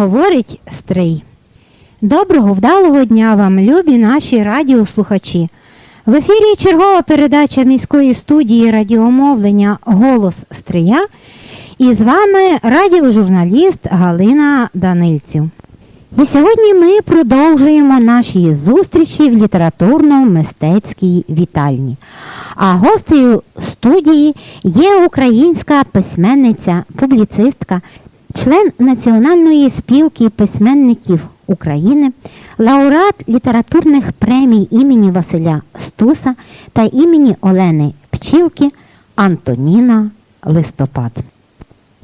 Говорить Стрий. Доброго вдалого дня вам, любі наші радіослухачі. В ефірі чергова передача міської студії радіомовлення Голос Стрия. І з вами радіожурналіст Галина Данильців. І сьогодні ми продовжуємо наші зустрічі в літературно-мистецькій вітальні. А гостею студії є українська письменниця, публіцистка, член Національної спілки письменників України, лауреат літературних премій імені Василя Стуса та імені Олени Пчілки Антоніна Листопад.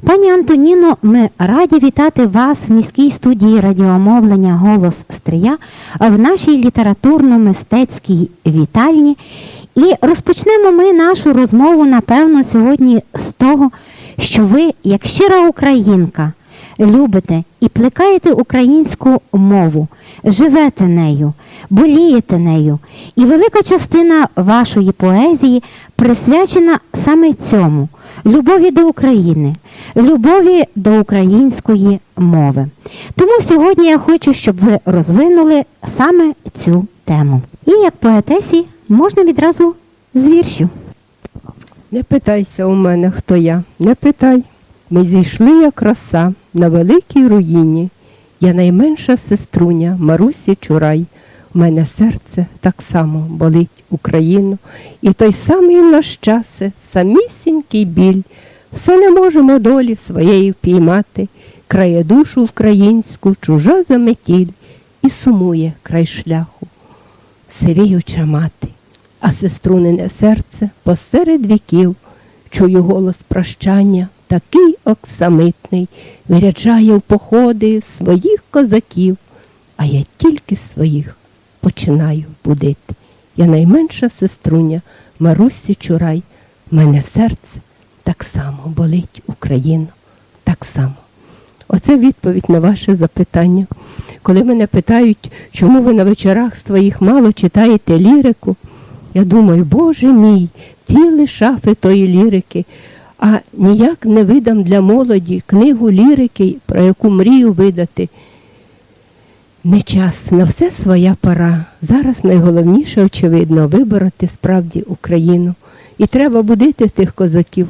Пані Антоніно, ми раді вітати вас в міській студії радіомовлення Голос Стрия в нашій літературно-мистецькій вітальні. І розпочнемо ми нашу розмову, напевно, сьогодні з того, що ви, як щира українка, любите і плекаєте українську мову, живете нею, болієте нею. І велика частина вашої поезії присвячена саме цьому любові до України, любові до української мови. Тому сьогодні я хочу, щоб ви розвинули саме цю тему. І як поетесі можна відразу з віршів. Не питайся у мене, хто я, не питай. Ми зійшли, як роса, на великій руїні. Я найменша сеструня Марусі Чурай. У мене серце так само болить Україну. І той самий наш часе, самісінький біль. Все не можемо долі своєї впіймати, крає душу українську, чужа заметіль, і сумує край шляху, сивіюча мати, а сеструнине серце посеред віків, чую голос прощання, такий оксамитний, виряджає в походи своїх козаків, а я тільки своїх починаю будити. Я найменша сеструня Марусі Чурай, мене серце так само болить Україну, так само. Оце відповідь на ваше запитання. Коли мене питають, чому ви на вечорах своїх мало читаєте лірику, я думаю, Боже мій, цілі шафи тої лірики, а ніяк не видам для молоді книгу лірики, про яку мрію видати. Не час, на все своя пора. Зараз найголовніше, очевидно, вибороти справді Україну. І треба будити тих козаків.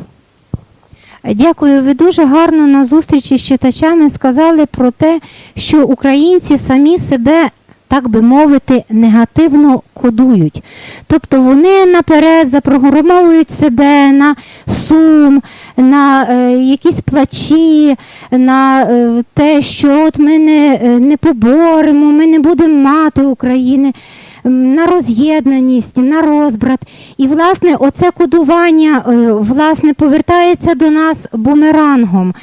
Дякую. Ви дуже гарно на зустрічі з читачами сказали про те, що українці самі себе, так би мовити, негативно кодують. Тобто вони наперед запрограмовують себе на сум, на е, якісь плачі, на е, те, що от ми не, е, не поборемо, ми не будемо мати України. На роз'єднаність, на розбрат. І, власне, оце кодування е, власне, повертається до нас бумерангом.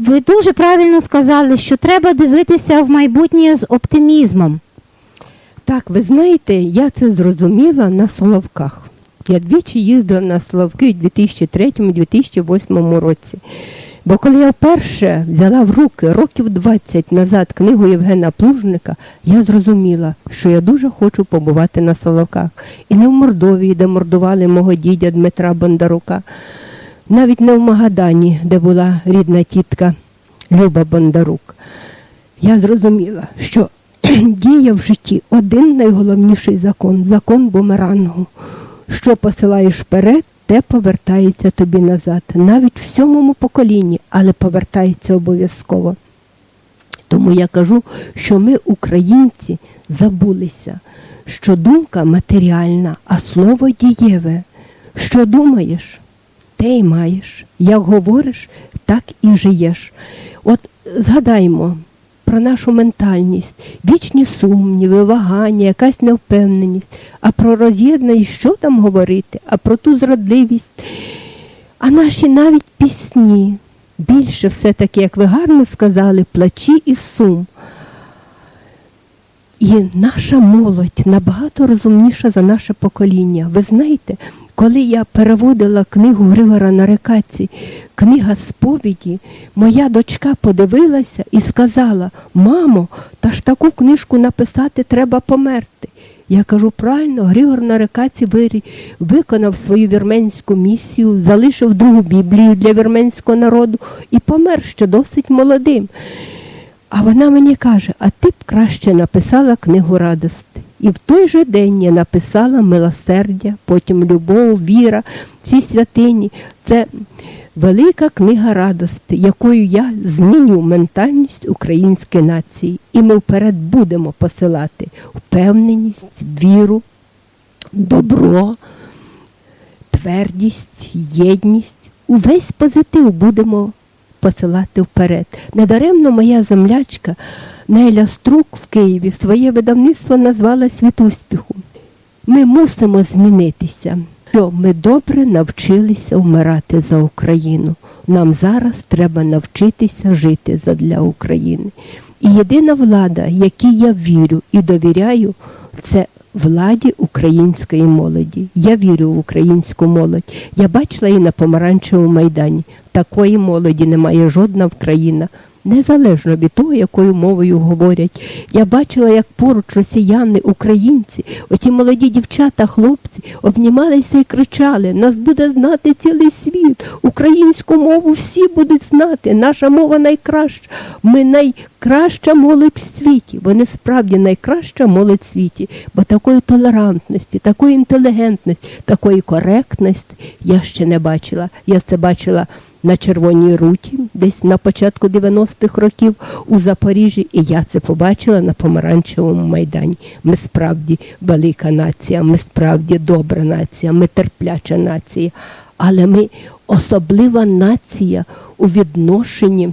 Ви дуже правильно сказали, що треба дивитися в майбутнє з оптимізмом. Так, ви знаєте, я це зрозуміла на Соловках. Я двічі їздила на Соловки у 2003-2008 році. Бо коли я вперше взяла в руки років 20 назад книгу Євгена Плужника, я зрозуміла, що я дуже хочу побувати на Соловках. І не в Мордовії, де мордували мого дідя Дмитра Бондарука, навіть не в Магадані, де була рідна тітка Люба Бондарук. Я зрозуміла, що діє в житті один найголовніший закон закон бумерангу. Що посилаєш вперед, те повертається тобі назад. Навіть в сьомому поколінні, але повертається обов'язково. Тому я кажу, що ми, українці, забулися, що думка матеріальна, а слово дієве. Що думаєш, те й маєш. Як говориш, так і жиєш. От згадаймо про нашу ментальність, вічні сумніви, вагання, якась невпевненість, а про роз'єднаність, що там говорити, а про ту зрадливість. А наші навіть пісні, більше все-таки, як ви гарно сказали, плачі і сум. І наша молодь набагато розумніша за наше покоління. Ви знаєте, коли я переводила книгу Григора Нарекаці, книга сповіді, моя дочка подивилася і сказала: Мамо, та ж таку книжку написати треба померти. Я кажу, правильно, Григор Нарекаці вирі- виконав свою вірменську місію, залишив другу Біблію для вірменського народу і помер ще досить молодим. А вона мені каже, а ти б краще написала книгу радости. І в той же день я написала милосердя, потім любов, віра, всі святині. Це велика книга радости, якою я зміню ментальність української нації. І ми вперед будемо посилати впевненість, віру, добро, твердість, єдність. Увесь позитив будемо посилати вперед. Недаремно моя землячка Неля Струк в Києві своє видавництво назвала світ успіху. Ми мусимо змінитися. Що ми добре навчилися вмирати за Україну. Нам зараз треба навчитися жити задля України. І єдина влада, якій я вірю і довіряю, це владі української молоді. Я вірю в українську молодь. Я бачила її на помаранчевому майдані. Такої молоді немає жодна країна. Незалежно від того, якою мовою говорять. Я бачила, як поруч росіяни, українці, оті молоді дівчата, хлопці обнімалися і кричали: нас буде знати цілий світ, українську мову всі будуть знати, наша мова найкраща. Ми найкраща молодь в світі. Вони справді найкраща молодь в світі, бо такої толерантності, такої інтелігентності, такої коректності я ще не бачила. Я це бачила на Червоній руті, десь на початку 90-х років у Запоріжжі, і я це побачила на помаранчевому майдані. Ми справді велика нація, ми справді добра нація, ми терпляча нація, але ми особлива нація у відношенні.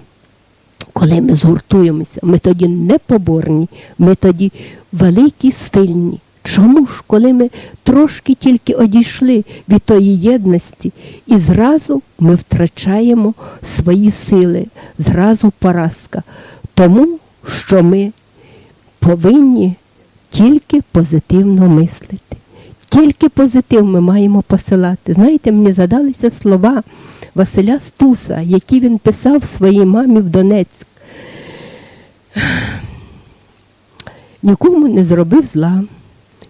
Коли ми згуртуємося, ми тоді непоборні, ми тоді великі, сильні. Чому ж, коли ми трошки тільки одійшли від тої єдності, і зразу ми втрачаємо свої сили, зразу поразка, тому що ми повинні тільки позитивно мислити. Тільки позитив ми маємо посилати. Знаєте, мені задалися слова Василя Стуса, які він писав своїй мамі в Донецьк. Нікому не зробив зла.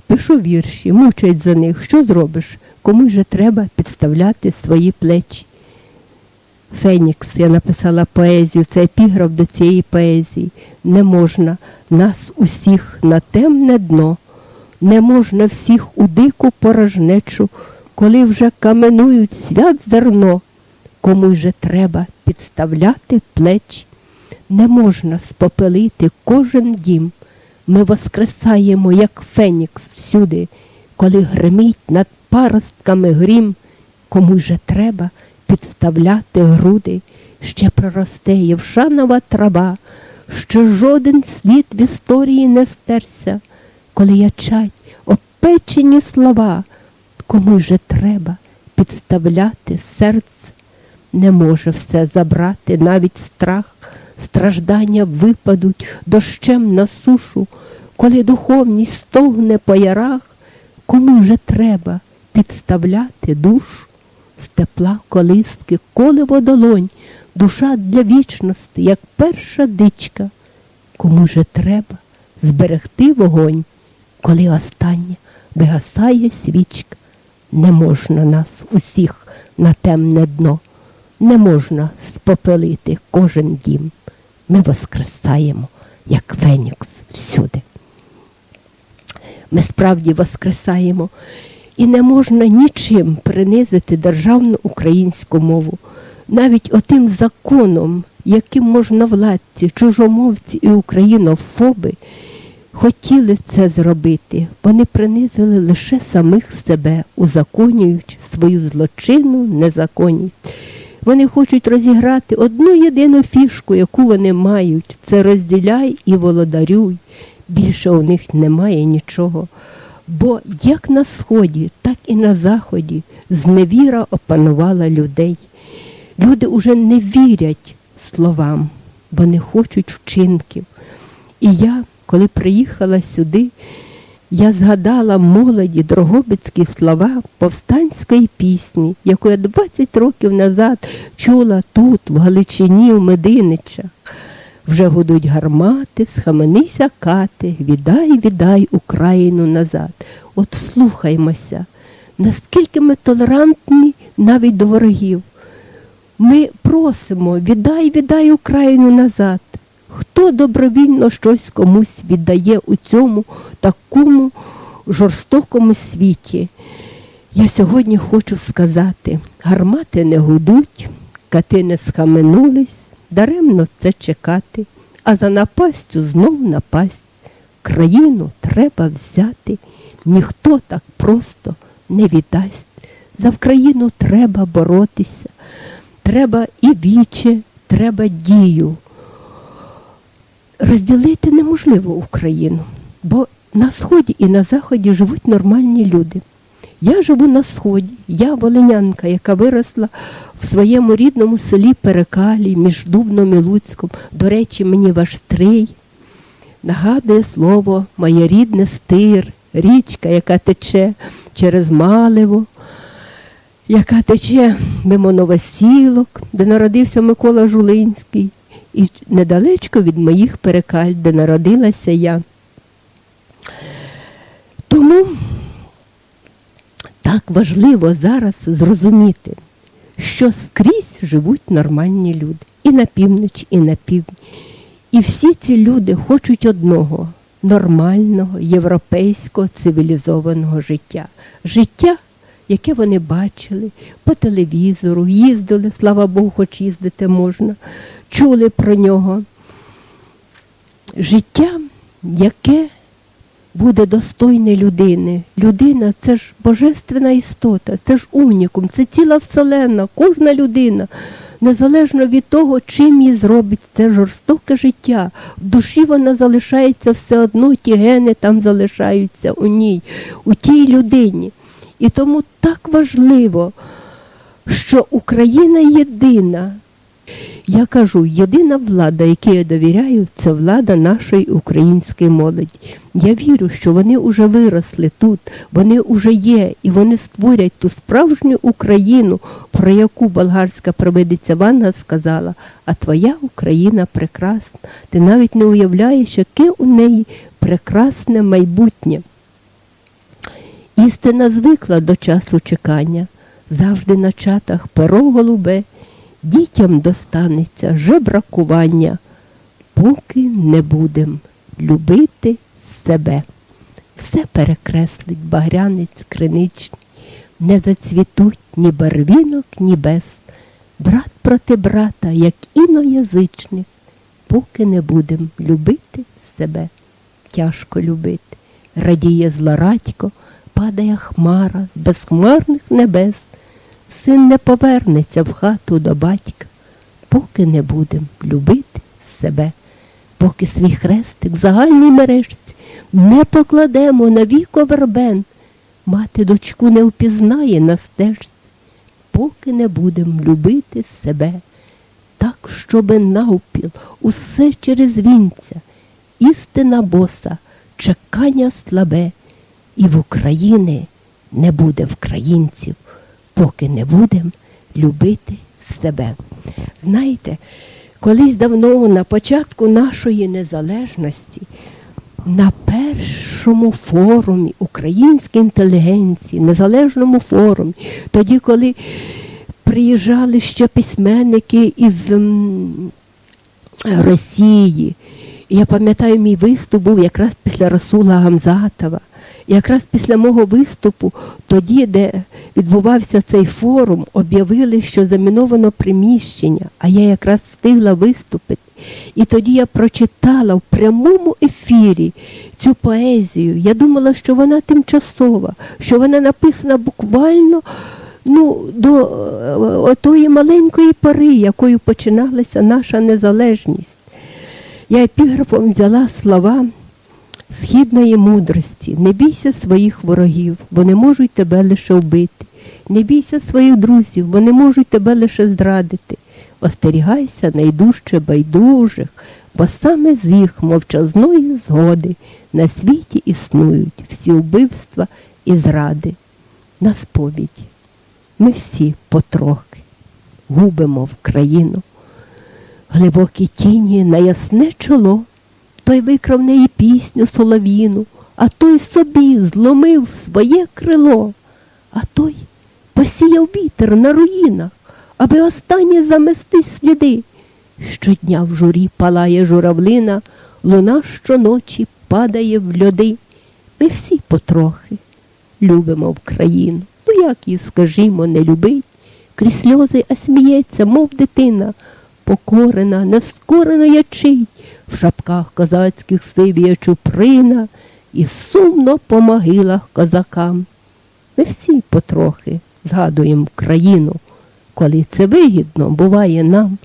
Пишу вірші, мучать за них. Що зробиш? Кому же треба підставляти свої плечі? Фенікс, я написала поезію, це епіграф до цієї поезії. Не можна нас усіх на темне дно, не можна всіх у дику порожнечу, коли вже каменують свят зерно, кому же треба підставляти плечі. Не можна спопелити кожен дім. Ми воскресаємо, як фенікс всюди, коли гримить над паростками грім, кому же треба підставляти груди, ще проросте Євшанова трава, ще жоден світ в історії не стерся, коли ячать опечені слова, кому же треба підставляти серце, не може все забрати, навіть страх, страждання випадуть дощем на сушу, коли духовність стогне по ярах, кому же треба підставляти душу з тепла колиски, коли водолонь, душа для вічності, як перша дичка, кому же треба зберегти вогонь, коли остання вигасає свічка. Не можна нас усіх на темне дно, не можна спопелити кожен дім. Ми воскресаємо, як Фенікс всюди. Ми справді воскресаємо, і не можна нічим принизити державну українську мову. Навіть отим законом, яким можновладці, чужомовці і українофоби хотіли це зробити, вони принизили лише самих себе, узаконюючи свою злочинну незаконність. Вони хочуть розіграти одну єдину фішку, яку вони мають. Це розділяй і володарюй. Більше у них немає нічого. Бо як на сході, так і на заході зневіра опанувала людей. Люди уже не вірять словам, бо не хочуть вчинків. І я, коли приїхала сюди, я згадала молоді дрогобицькі слова повстанської пісні, яку я 20 років назад чула тут, в Галичині, в Мединичах. Вже гудуть гармати, схаменися кати, віддай, віддай Україну назад. От слухаймося, наскільки ми толерантні навіть до ворогів. Ми просимо, віддай, віддай Україну назад. Хто добровільно щось комусь віддає у цьому такому жорстокому світі? Я сьогодні хочу сказати, гармати не гудуть, кати не схаменулись, даремно це чекати, а за напастю знов напасть. Країну треба взяти, ніхто так просто не віддасть. За Вкраїну треба боротися, треба і віче, треба дію. Розділити неможливо Україну, бо на сході і на заході живуть нормальні люди. Я живу на сході, я волинянка, яка виросла в своєму рідному селі Перекалі між Дубном і Луцьком. До речі, мені ваш стрий нагадує слово моє рідне стир, річка, яка тече через Малево, яка тече мимо Новосілок, де народився Микола Жулинський, і недалечко від моїх перекаль, де народилася я. Тому так важливо зараз зрозуміти, що скрізь живуть нормальні люди. І на північ, і на півдні. І всі ці люди хочуть одного нормального, європейського, цивілізованого життя. Життя, яке вони бачили по телевізору, їздили, слава Богу, хоч їздити можна, чули про нього. Життя, яке буде достойне людини. Людина це ж божественна істота, це ж унікум, це ціла вселенна, кожна людина, незалежно від того, чим її зробить це жорстоке життя. В душі вона залишається все одно, ті гени там залишаються у ній, у тій людині. І тому так важливо, що Україна єдина. Я кажу, єдина влада, якій я довіряю, це влада нашої української молоді. Я вірю, що вони вже виросли тут, вони вже є, і вони створять ту справжню Україну, про яку болгарська провидиця Ванга сказала, а твоя Україна прекрасна. Ти навіть не уявляєш, яке у неї прекрасне майбутнє. Істина звикла до часу чекання, завжди на чатах перо голубе, дітям достанеться жебракування, поки не будем любити себе. Все перекреслить багрянець криничний, не зацвітуть ні барвінок, ні без, брат проти брата, як іноязичник, поки не будем любити себе. Тяжко любити, радіє злорадько, падає хмара з безхмарних небес. Син не повернеться в хату до батька, поки не будем любити себе, поки свій хрестик в загальній мережці не покладемо на віко вербен, мати дочку не впізнає на стежці, поки не будем любити себе, так, щоби навпіл усе через вінця, істина боса, чекання слабе, і в України не буде українців поки не будемо любити себе. Знаєте, колись давно, на початку нашої незалежності, на першому форумі української інтелігенції, незалежному форумі, тоді, коли приїжджали ще письменники із Росії, я пам'ятаю, мій виступ був якраз після Расула Гамзатова. Якраз після мого виступу, тоді, де відбувався цей форум, об'явили, що заміновано приміщення, а я якраз встигла виступити. І тоді я прочитала в прямому ефірі цю поезію. Я думала, що вона тимчасова, що вона написана буквально ну, до е, тої маленької пори, якою починалася наша незалежність. Я епіграфом взяла слова східної мудрості. Не бійся своїх ворогів, вони можуть тебе лише вбити. Не бійся своїх друзів, бо не можуть тебе лише зрадити. Остерігайся найдужче байдужих, бо саме з їх мовчазної згоди на світі існують всі вбивства і зради. На сповідь. Ми всі потрохи губимо в країну. Глибокі тіні на ясне чоло, той викрав неї пісню солов'їну, а той собі зломив своє крило, а той посіяв вітер на руїнах, аби останні замести сліди. Щодня в журі палає журавлина, луна щоночі падає в льоди. Ми всі потрохи любимо в країну. Ну як її, скажімо, не любить, крізь сльози, а сміється, мов дитина, покорена, нескорено ячить, в шапках козацьких сивіє чуприна і сумно по могилах козакам. Ми всі потрохи згадуємо країну, коли це вигідно буває нам.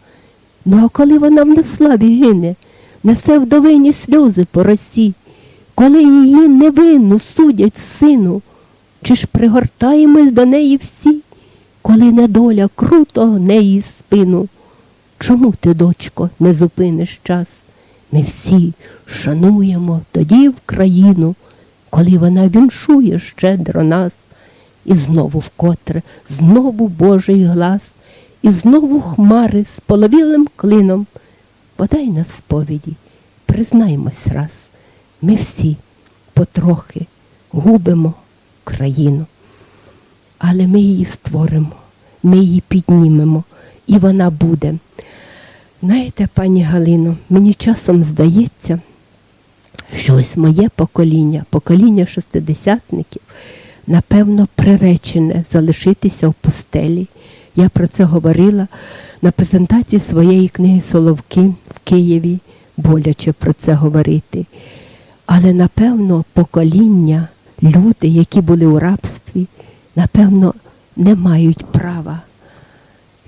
Ну а коли вона в неславі гине, несе вдовині сльози по росі, коли її невинну судять сину, чи ж пригортаємось до неї всі, коли недоля круто гне її спину? Чому ти, дочко, не зупиниш час? Ми всі шануємо тоді в країну, коли вона віншує щедро нас, і знову вкотре, знову Божий глас, і знову хмари з половілим клином. Подай на сповіді, признаймось раз, ми всі потрохи губимо країну. Але ми її створимо, ми її піднімемо, і вона буде. Знаєте, пані Галино, мені часом здається, що ось моє покоління, покоління шестидесятників, напевно, приречене залишитися в пустелі. Я про це говорила на презентації своєї книги Соловки в Києві, боляче про це говорити. Але, напевно, покоління, люди, які були у рабстві, напевно, не мають права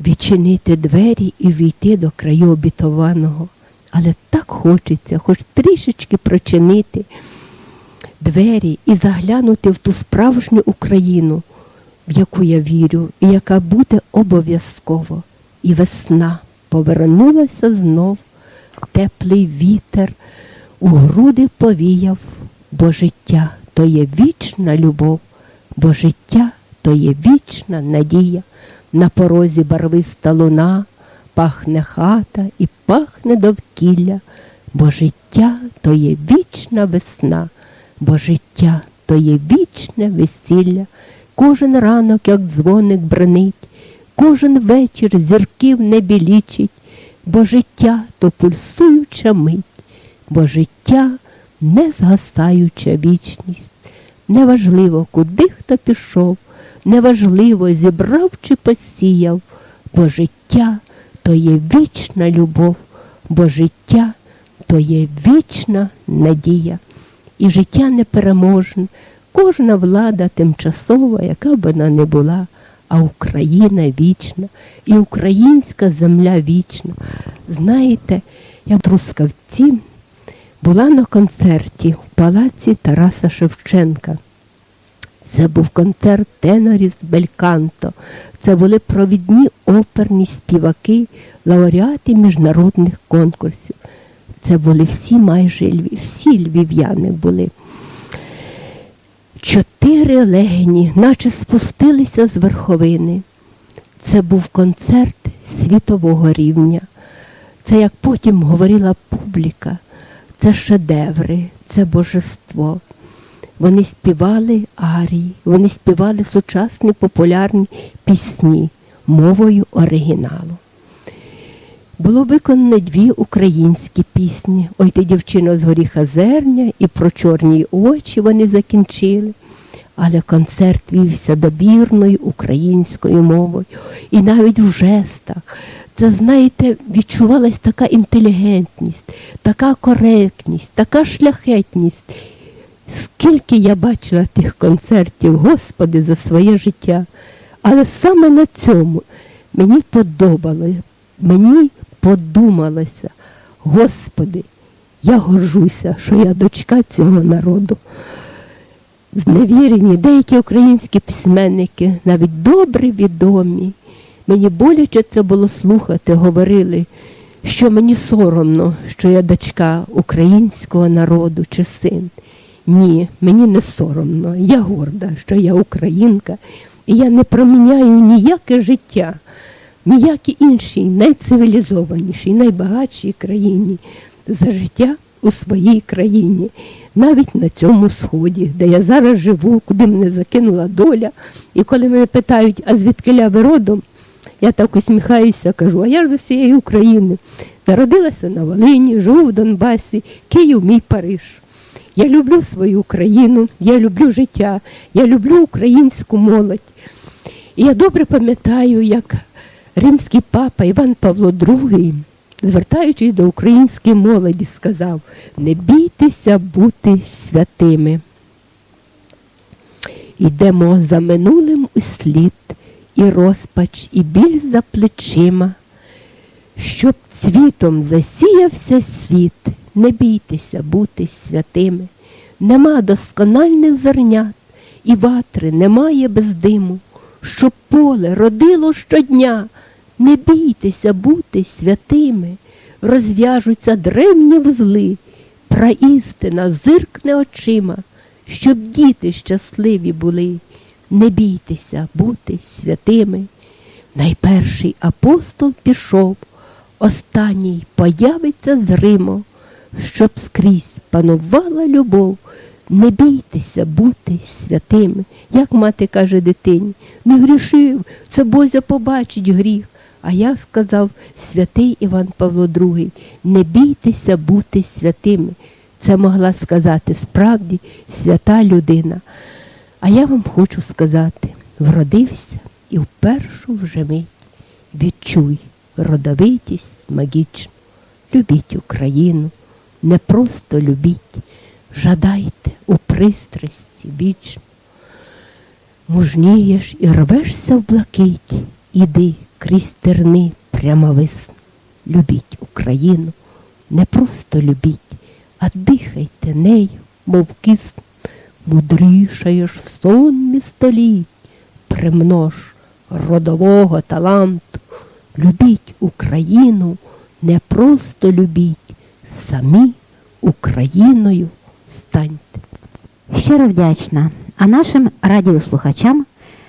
відчинити двері і війти до краю обітованого. Але так хочеться, хоч трішечки прочинити двері і заглянути в ту справжню Україну, в яку я вірю, і яка буде обов'язково. І весна повернулася знов, теплий вітер у груди повіяв, бо життя то є вічна любов, бо життя то є вічна надія. На порозі барвиста луна, пахне хата і пахне довкілля, бо життя то є вічна весна, бо життя то є вічне весілля. Кожен ранок, як дзвоник бренить, кожен вечір зірки в небі лічить, бо життя то пульсуюча мить, бо життя не згасаюча вічність. Неважливо, куди хто пішов, неважливо, зібрав чи посіяв, бо життя то є вічна любов, бо життя то є вічна надія. І життя непереможне, кожна влада тимчасова, яка б вона не була, а Україна вічна, і українська земля вічна. Знаєте, я в Трускавці була на концерті в палаці Тараса Шевченка. Це був концерт тенорів з Бельканто. Це були провідні оперні співаки, лауреати міжнародних конкурсів. Це були всі майже львів, всі львів'яни були. Чотири легені, наче спустилися з верховини. Це був концерт світового рівня. Це, як потім говорила публіка, це шедеври, це божество. Вони співали арії, вони співали сучасні популярні пісні мовою оригіналу. Було виконано дві українські пісні. Ой ти, дівчино, з горіха зерня і про чорні очі вони закінчили. Але концерт вівся добірною українською мовою. І навіть в жестах. Це, знаєте, відчувалась така інтелігентність, така коректність, така шляхетність. Скільки я бачила тих концертів, Господи, за своє життя. Але саме на цьому мені подобалося, мені подумалося, Господи, я горжуся, що я дочка цього народу. зневірені деякі українські письменники, навіть добре відомі. Мені боляче це було слухати, говорили, що мені соромно, що я дочка українського народу чи син. Ні, мені не соромно. Я горда, що я українка, і я не проміняю ніяке життя, ніякій іншій, найцивілізованішій, найбагатшій країні за життя у своїй країні, навіть на цьому сході, де я зараз живу, куди мене закинула доля. І коли мене питають, а звідки ви родом, я так усміхаюся, кажу, а я ж з усієї України. Народилася на Волині, живу в Донбасі, Київ мій Париж. Я люблю свою Україну, я люблю життя, я люблю українську молодь. І я добре пам'ятаю, як римський папа Іван Павло II, звертаючись до української молоді, сказав: не бійтеся бути святими. Ідемо за минулим у слід, і розпач, і біль за плечима, щоб цвітом засіявся світ, не бійтеся бути святими. Нема доскональних зернят, і ватри немає без диму, щоб поле родило щодня. Не бійтеся бути святими, розв'яжуться древні вузли, праістина зиркне очима, щоб діти щасливі були. Не бійтеся бути святими. Найперший апостол пішов, останній появиться зримо, щоб скрізь панувала любов. Не бійтеся бути святими. Як мати каже дитині, не грішив, це Бозя побачить гріх. А я сказав, святий Іван Павло II, не бійтеся бути святими. Це могла сказати справді свята людина. А я вам хочу сказати, вродився і в вже мить відчуй родовитість магічну. Любіть Україну, не просто любіть, жадайте у пристрасті вічно. Мужнієш і рвешся в блакить, іди крізь терни прямовисно. Любіть Україну, не просто любіть, а дихайте нею, мов кисн. Мудрішаєш в сонмі століть, примнож родового таланту. Любіть Україну, не просто любіть, самі Україною станьте. Щиро вдячна. А нашим радіослухачам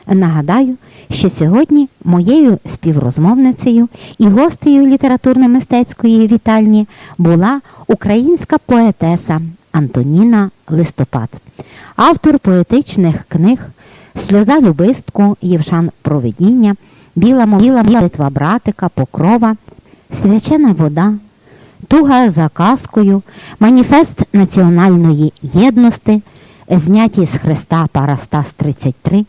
нагадаю, що сьогодні моєю співрозмовницею і гостею літературно-мистецької вітальні була українська поетеса Антоніна Листопад, автор поетичних книг Сльоза любистку, Євшан Провидіння, Біла молитва братика, Покрова, Свячена вода, Туга за казкою, Маніфест національної єдності, зняті з Христа Парастас 33,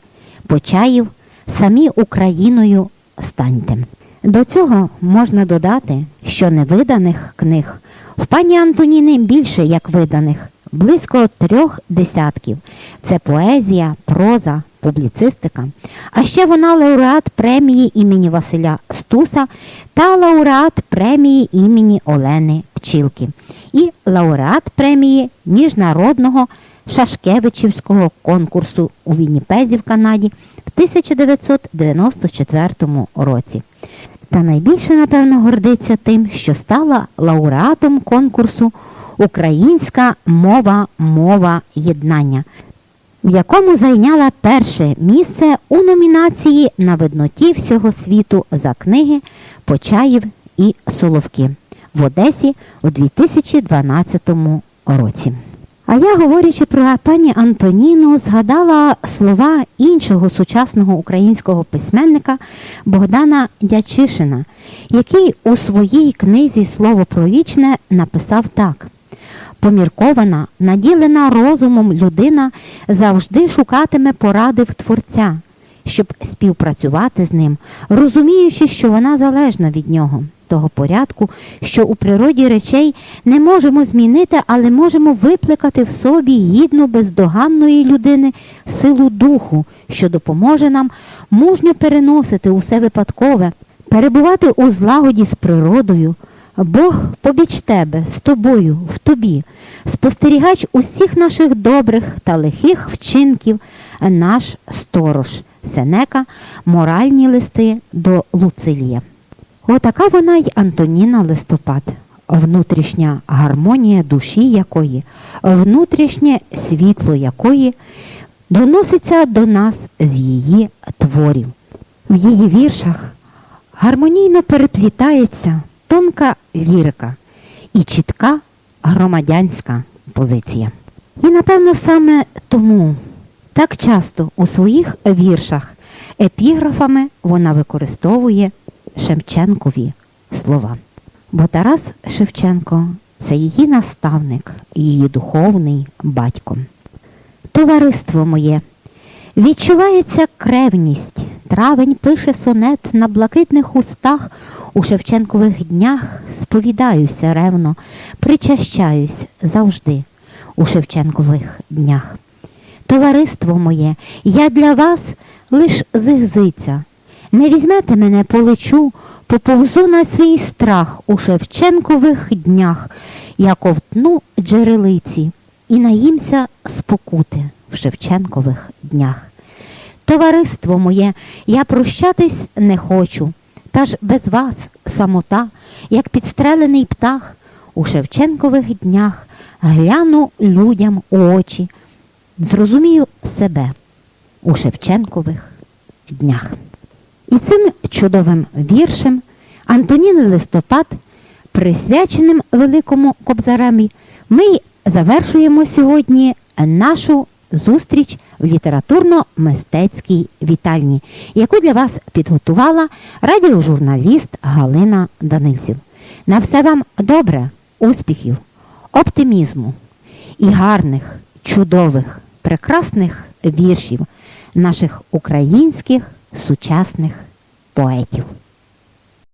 Почаїв, самі Україною станьте. До цього можна додати, що невиданих книг в пані Антоніни більше як виданих, близько трьох десятків. Це поезія, проза, публіцистика. А ще вона лауреат премії імені Василя Стуса та лауреат премії імені Олени Пчілки і лауреат премії міжнародного Шашкевичівського конкурсу у Вінніпезі в Канаді в 1994 році. Та найбільше, напевно, гордиться тим, що стала лауреатом конкурсу Українська мова мова єднання, в якому зайняла перше місце у номінації на видноті всього світу за книги Почаїв і Соловки в Одесі у 2012 році. А я, говорячи про пані Антоніну, згадала слова іншого сучасного українського письменника Богдана Дячишина, який у своїй книзі Слово про вічне написав так. Поміркована, наділена розумом людина завжди шукатиме поради в Творця, щоб співпрацювати з ним, розуміючи, що вона залежна від нього, того порядку, що у природі речей не можемо змінити, але можемо викликати в собі гідну бездоганної людини силу духу, що допоможе нам мужньо переносити усе випадкове, перебувати у злагоді з природою, Бог побіч тебе, з тобою, в тобі, спостерігач усіх наших добрих та лихих вчинків, наш сторож. Сенека Моральні листи до Луцилія. Отака вона й Антоніна Листопад, внутрішня гармонія душі якої, внутрішнє світло якої доноситься до нас з її творів. В її віршах гармонійно переплітається тонка лірика і чітка громадянська позиція. І напевно саме тому так часто у своїх віршах епіграфами вона використовує Шевченкові слова. Бо Тарас Шевченко це її наставник, її духовний батько. Товариство моє, відчувається кревність. Травень пише сонет на блакитних устах. У Шевченкових днях сповідаюся ревно, причащаюсь завжди у Шевченкових днях. Товариство моє, я для вас лиш зигзиця. Не візьмете мене по лечу, поповзу на свій страх у Шевченкових днях, я ковтну джерелиці і наїмся спокути в Шевченкових днях. Товариство моє, я прощатись не хочу, та ж без вас самота, як підстрелений птах, у Шевченкових днях гляну людям у очі, зрозумію себе у Шевченкових днях. І цим чудовим віршем Антоніни Листопад, присвяченим Великому Кобзаремі, ми завершуємо сьогодні нашу зустріч в літературно-мистецькій вітальні, яку для вас підготувала радіожурналіст Галина Данильців. На все вам добре, успіхів, оптимізму і гарних, чудових, прекрасних віршів наших українських сучасних поетів.